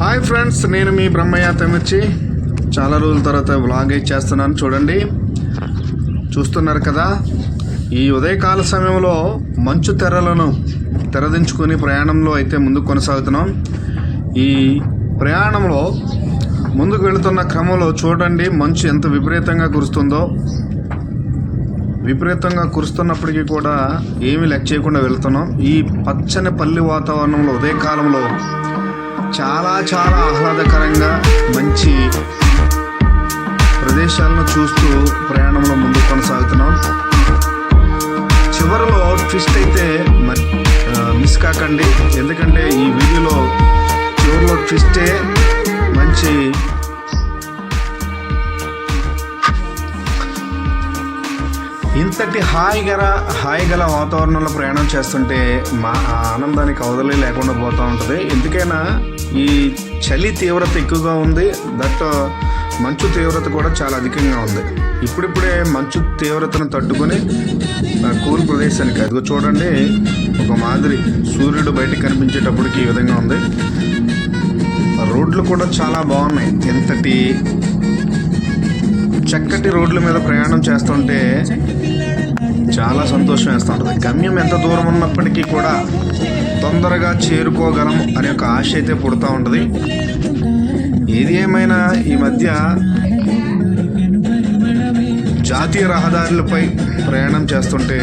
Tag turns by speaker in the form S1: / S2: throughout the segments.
S1: Hi friends నేను మీ బ్రహ్మయ్య తమిర్చి. చాలా రోజుల తర్వాత వ్లాగ్ చేస్తున్నాను చూడండి. చూస్తున్నారు కదా ఈ ఉదయకాల సమయంలో మంచు తెరలను తెరదించుకొని ప్రయాణంలో అయితే ముందుకు కొనసాగుతున్నాం. ఈ ప్రయాణంలో ముందుకు వెళుతున్న క్రమంలో చూడండి మంచు ఎంత విపరీతంగా కురుస్తుందో. విపరీతంగా కురుస్తున్నప్పటికీ కూడా ఏమీ లెక్క చేయకుండా వెళ్తున్నాం. ఈ పచ్చని పల్లి వాతావరణంలో ఉదయకాలంలో చాలా చాలా ఆహ్లాదకరంగా మంచి ప్రదేశాలను చూస్తూ ప్రయాణంలో ముందుకు కొనసాగుతున్నాం. చివరిలో ట్విస్ట్ అయితే మ- మిస్ కాకండి. ఎందుకంటే ఈ వీడియోలో చివరిలో ట్విస్టే మంచి ఇంతటి హాయి గల హాయి గల వాతావరణంలో ప్రయాణం చేస్తుంటే మా ఆనందానికి అవదలే లేకుండా పోతూ ఉంటుంది. ఎందుకైనా ఈ చలి తీవ్రత ఎక్కువగా ఉంది. దట్ మంచు తీవ్రత కూడా చాలా అధికంగా ఉంది. ఇప్పుడిప్పుడే మంచు తీవ్రతను తట్టుకొని కూల్ ప్రదేశానికి అదిగో చూడండి ఒక మాదిరి సూర్యుడు బయటకు కనిపించేటప్పటికి ఈ విధంగా ఉంది. రోడ్లు కూడా చాలా బాగున్నాయి. ఎంతటి చక్కటి రోడ్ల మీద ప్రయాణం చేస్తుంటే చాలా సంతోషం వేస్తుంటుంది. గమ్యం ఎంత దూరం ఉన్నప్పటికీ కూడా తొందరగా చేరుకోగలం అనే ఒక ఆశ అయితే పుడుతూ ఉంటుంది. ఏది ఏమైనా ఈ మధ్య జాతీయ రహదారులపై ప్రయాణం చేస్తుంటే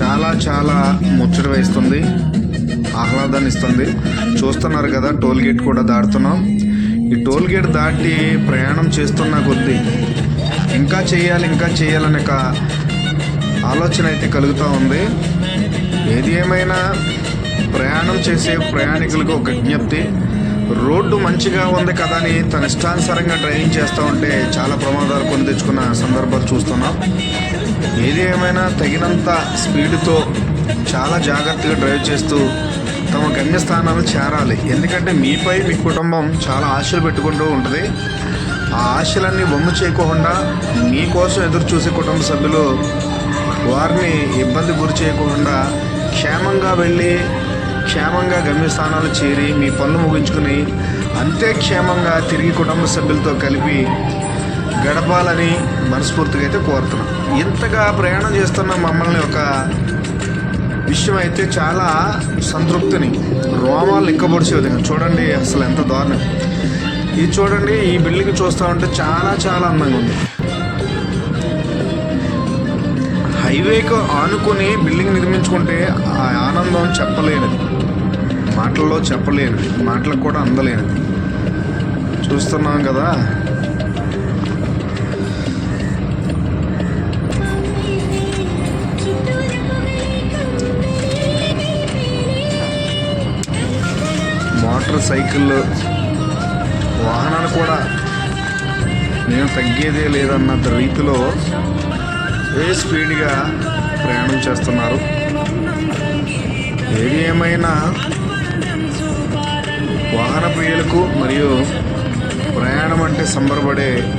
S1: చాలా చాలా ముచ్చట వేస్తుంది ఆహ్లాదాన్ని ఇస్తుంది. చూస్తున్నారు కదా టోల్ గేట్ కూడా దాటుతున్నాం. ఈ టోల్ గేట్ దాటి ప్రయాణం చేస్తున్న కొద్దీ ఇంకా చేయాలి ఇంకా చేయాలనే ఆలోచన అయితే కలుగుతూ ఉంది. ఏది ఏమైనా ప్రయాణం చేసే ప్రయాణికులకు ఒక విజ్ఞప్తి. రోడ్డు మంచిగా ఉంది కదా అని తన ఇష్టానుసారంగా డ్రైవింగ్ చేస్తూ ఉంటే చాలా ప్రమాదాలు కొని తెచ్చుకున్న సందర్భాలు చూస్తున్నాం. ఏది ఏమైనా తగినంత స్పీడ్తో చాలా జాగ్రత్తగా డ్రైవ్ చేస్తూ తమ గమ్యస్థానాలు చేరాలి. ఎందుకంటే మీపై మీ కుటుంబం చాలా ఆశలు పెట్టుకుంటూ ఉంటుంది. ఆ ఆశలన్నీ బొమ్మ చేయకుండా మీకోసం ఎదురు చూసే కుటుంబ సభ్యులు వారిని ఇబ్బంది గురి చేయకుండా క్షేమంగా వెళ్ళి క్షేమంగా గమ్యస్థానాలు చేరి మీ పనులు ముగించుకుని అంతే క్షేమంగా తిరిగి కుటుంబ సభ్యులతో కలిపి గడపాలని మనస్ఫూర్తిగా అయితే కోరుతున్నాం. ఇంతగా ప్రయాణం చేస్తున్న మమ్మల్ని ఒక విషయం అయితే చాలా సంతృప్తిని రోమాలు లిక్కబొడిచే విధంగా చూడండి అసలు ఎంత దారుణం. ఇది చూడండి ఈ బిల్డింగ్ చూస్తూ ఉంటే చాలా చాలా అందంగా ఉంది. హైవేకు ఆనుకొని బిల్డింగ్ నిర్మించుకుంటే ఆ ఆనందం చెప్పలేనిది. మాటల్లో చెప్పలేనిది. మాటలకు కూడా అందలేనిది. చూస్తున్నాం కదా. మోటార్ సైకిల్ వాహనాలు కూడా. నేను తగ్గేదే లేదన్న రీతిలో ఏ స్పీడ్గా ప్రయాణం చేస్తున్నారు? ఏది ఏమైనా వాహన ప్రియులకు మరియు ప్రయాణం అంటే సంబరపడే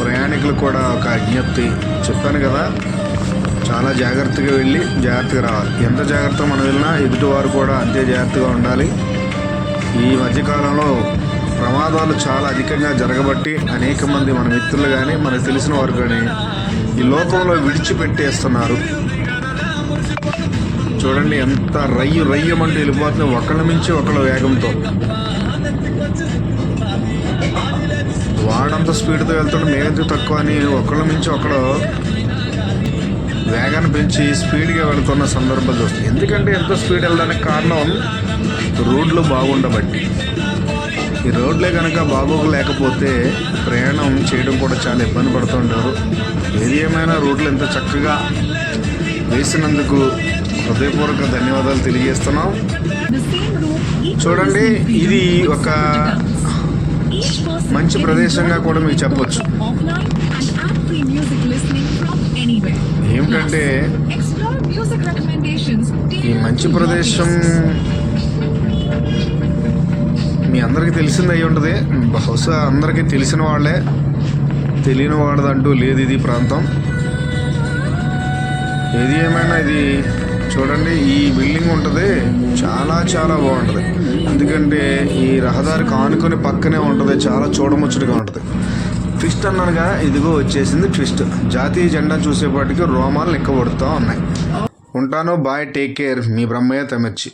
S1: ప్రయాణికులు కూడా ఒక విజ్ఞప్తి చెప్పాను కదా. చాలా జాగ్రత్తగా వెళ్ళి జాగ్రత్తగా రావాలి. ఎంత జాగ్రత్తగా మనం వెళ్ళినా ఎదుటివారు కూడా అంతే జాగ్రత్తగా ఉండాలి. ఈ మధ్యకాలంలో ప్రమాదాలు చాలా అధికంగా జరగబట్టి అనేక మంది మన మిత్రులు కానీ మనకు తెలిసిన వారు కానీ ఈ లోకంలో విడిచిపెట్టేస్తున్నారు. చూడండి ఎంత రయ్యు రయ్యమంటూ వెళ్ళిపోతుంది. ఒకళ్ళ మించి ఒకళ్ళ వేగంతో. వాడంత స్పీడ్తో వెళ్తుంటే మేమెందుకు తక్కువ అని ఒకళ్ళ మించి ఒకడు వేగాన్ని పెంచి స్పీడ్గా వెళుతున్న సందర్భాలు చూస్తుంది ఎందుకంటే ఎంత స్పీడ్ వెళ్ళడానికి కారణం? రోడ్లు బాగుండబట్టి. ఈ రోడ్లే కనుక బాగోగు లేకపోతే ప్రయాణం చేయడం కూడా చాలా ఇబ్బంది పడుతుంటారు ఏది ఏమైనా రోడ్లు ఎంత చక్కగా వేసినందుకు హృదయపూర్వక ధన్యవాదాలు తెలియజేస్తున్నాం. చూడండి ఇది ఒక మంచి ప్రదేశంగా కూడా మీకు చెప్పొచ్చు. ఏమిటంటే ఈ మంచి ప్రదేశం అందరికీ తెలిసింది అయి ఉంటుంది. బహుశా అందరికీ తెలిసిన వాళ్ళే. తెలియని వాడదంటూ లేదు ఇది ప్రాంతం. ఏది ఏమైనా ఇది చూడండి ఈ బిల్డింగ్ ఉంటుంది. చాలా చాలా బాగుంటుంది. ఎందుకంటే ఈ రహదారి కానుకొని పక్కనే ఉంటుంది. చాలా చూడముచ్చటగా ఉంటుంది. ట్విస్ట్ అన్నానుగా ఇదిగో వచ్చేసింది ట్విస్ట్. జాతీయ జెండా చూసేపాటికి రోమాలు లెక్కబడుతూ ఉన్నాయి. ఉంటాను బాయ్ టేక్ కేర్. మీ బ్రహ్మయ్య తమిర్చి